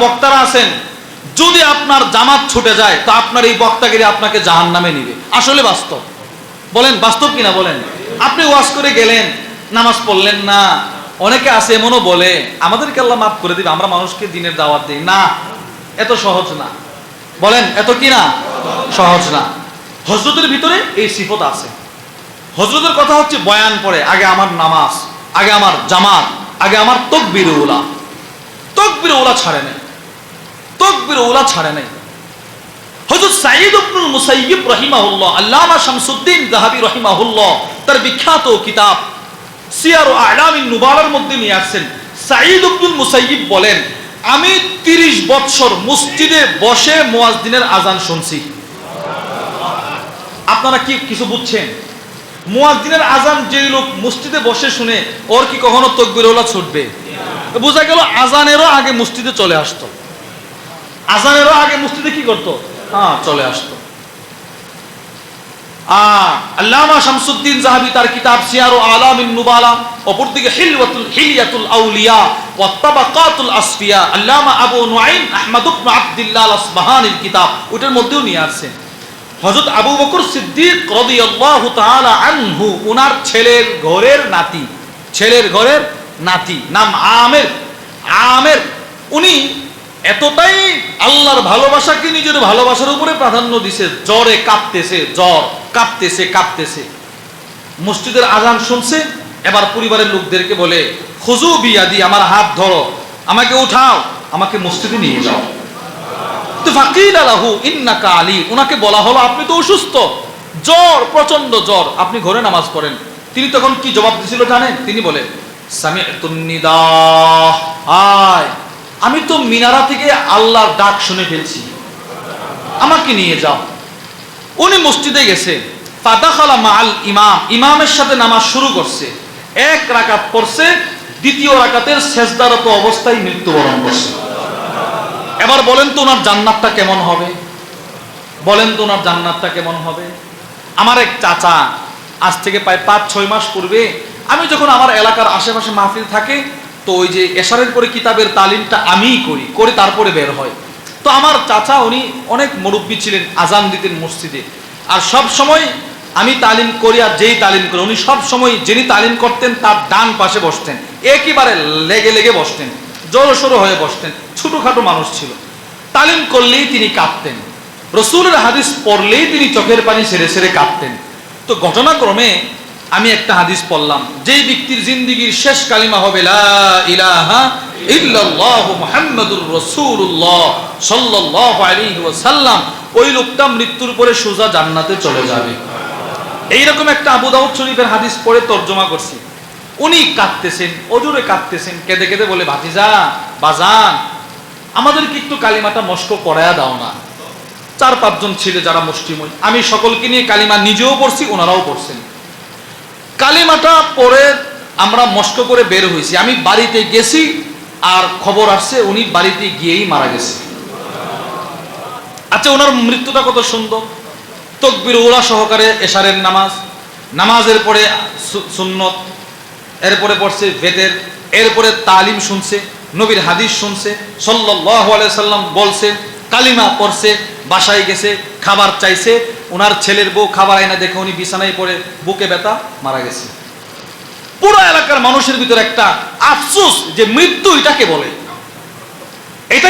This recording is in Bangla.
বক্তারা আছেন, যদি আপনার জামাত ছুটে যায়, তো আপনার এই বক্তাগিরি আপনাকে জাহান নামে নিবে। আসলে বাস্তব। বলেন, বাস্তব কিনা বলেন? আপনি ওয়াজ করে গেলেন, নামাজ পড়লেন না। অনেকে আছে, এমনও বলে, আমাদেরকে আল্লাহ মাফ করে দিবে, আমরা মানুষকে দিনের দাওয়াত দিই। না, এত সহজ না। বলেন, এত কি না? সহজ না। হজরতের ভিতরে এই সিফত আছে। হজরতের কথা হচ্ছে বয়ান পড়ে, আগে আমার নামাজ, আগে আমার জামাত, আগে আমার তকবির উলা। তকবির উলা ছাড়ে নাই তকবির উলা ছাড়ে নাই। হযরত সাইদ ইবনুল মুসাইয়িব রাহিমাহুল্লাহ, আল্লামা শামসুদ্দিন যাহাবী রাহিমাহুল্লাহ, তার বিখ্যাত কিতাব সিয়ার আলামিন নুবালার মধ্যে নিয়ে আসছেন। সাঈদ ইবনুল মুসাইয়িব বলেন, আমি 30 বছর মসজিদে বসে মুয়াজ্জিনের আজান শুনছি। আপনারা কি কিছু বুঝছেন? মুয়াজ্জিনের আজান যে লোক মসজিদে বসে শুনে, ওর কি কখনো তকবিরওয়ালা ছুটবে? বোঝা গেল আজানেরও আগে মসজিদে চলে আসতো। আজানেরও আগে মসজিদে কি করতো? হ্যাঁ চলে আসতো। আল্লামা শামসুদ্দিন জাহাবি তার কিতাব সিয়ার আলামিন নুবালা হিলওয়াতুল হিলিয়াতুল আউলিয়া ওয়া তাবাকাতুল আসফিয়া, আল্লামা আবু নুআইম আহমদ ইবনে আব্দুল্লাহ আসবাহানির কিতাব ওটার মধ্যেও নিয়ে আসছেন হযরত আবু বকর সিদ্দিক রাদিয়াল্লাহু তাআলা আনহু ছেলের ঘরের নাতি, ছেলের ঘরের নাতি, নাম আমের আমের, উনি এতটাই আল্লাহর ভালোবাসাকে নিজের ভালোবাসার উপরে প্রাধান্য দিছে? জ্বরে কাঁপতেছে, জ্বর, কাঁপতেছে কাঁপতেছে। মসজিদের আজান শুনছে, এবার পরিবারের লোকদেরকে বলে খুজু বিয়াদি, আমার হাত ধরো, আমাকে উঠাও, আমাকে মসজিদে নিয়ে যাও। তো ফাকিল আলাহু, ইন্নাকা আলী। ওনাকে বলা হলো, আপনি তো অসুস্থ। জ্বর প্রচণ্ড জ্বর, আপনি ঘরে নামাজ পড়েন। তিনি তখন কি জবাব দিছিল জানেন তিনি বলে সামি'তুন নিদা আয়! আমি তো মিনারা থেকে আল্লাহর ডাক শুনে ফেলছি। আমাকে নিয়ে যাও। উনি মসজিদে গেছে। ফাদাখালা মাল ইমাম। ইমামের সাথে নামাজ শুরু করছে। এক রাকাত পড়ছে, দ্বিতীয় রাকাতের শেষদারত অবস্থায় মৃত্যুবরণ করছে। এবার বলেন তো ওনার জান্নাতটা কেমন হবে? বলেন তো ওনার জান্নাতটা কেমন হবে? আমার এক চাচা আজ থেকে প্রায় পাঁচ ছয় মাস পূর্বে আমি যখন আমার এলাকার আশেপাশে মাহফিল থাকে তো ওই যে এশারের পরে কিতাবের তালিমটা আমিই করি, করে তারপরে বের হয়। তো আমার চাচা, উনি অনেক মুরব্বী ছিলেন, আজান দিতেন মসজিদে। আর সব সময় আমি তালিম করি আর যেই তালিম করি, উনি সব সময় যিনি তালিম করতেন, তার ডান পাশে বসতেন। একেবারে লেগে লেগে বসতেন জড়সড়ো হয়ে বসতেন, ছোটখাটো মানুষ ছিল। তালিম করলেই তিনি কাঁদতেন। রসুলের হাদিস পড়লেই তিনি চোখের পানি সেরে সেরে কাঁদতেন। তো ঘটনাক্রমে আমি একটা হাদিস পড়লাম যে ব্যক্তির জিন্দিগির শেষ কালিমা হবে ওই লোকটা মৃত্যুর পরে সোজা জান্নাতে চলে যাবে। এইরকম একটা আবু দাউদ শরীফের হাদিস পড়ে তর্জমা করছি। উনি কাঁদতেছেন, অজুরে কাঁদতেছেন, কেঁদে কেঁদে বলে, ভাতিজা, বাজান, আমাদেরকে একটু কালিমাটা মস্ক করায়া দাও না। চার পাঁচজন ছেলে যারা মুষ্টিময় আমি সকলকে নিয়ে কালিমা নিজেও পড়ছি, ওনারাও পড়ছেন। কালিমাটা পরে আমরা মস্ক করে বের হয়েছি। আমি বাড়িতে গেছি আর খবর আসছে, উনি বাড়িতে গিয়েই মারা গেছে। আচ্ছা ওনার মৃত্যুটা কত সুন্দর? তকবির ওলা সহকারে এশারের নামাজ, নামাজের পরে সুন্নত, এরপরে পড়ছে বেদের, এরপরে তালিম শুনছে, নবীর হাদিস শুনছে, সাল্লাল্লাহু আলাইহি সাল্লাম বলছে, কালিমা পড়ছে বাসায় গেছে, খাবার চাইছে ওনার ছেলের বউ খাবার আইনা দেখে উনি বিছানায় পড়ে বুকে ব্যথা, মারা গেছে। পুরো এলাকার মানুষের ভিতরে একটা আফসোস যে মৃত্যু এটাকে বলে। এটা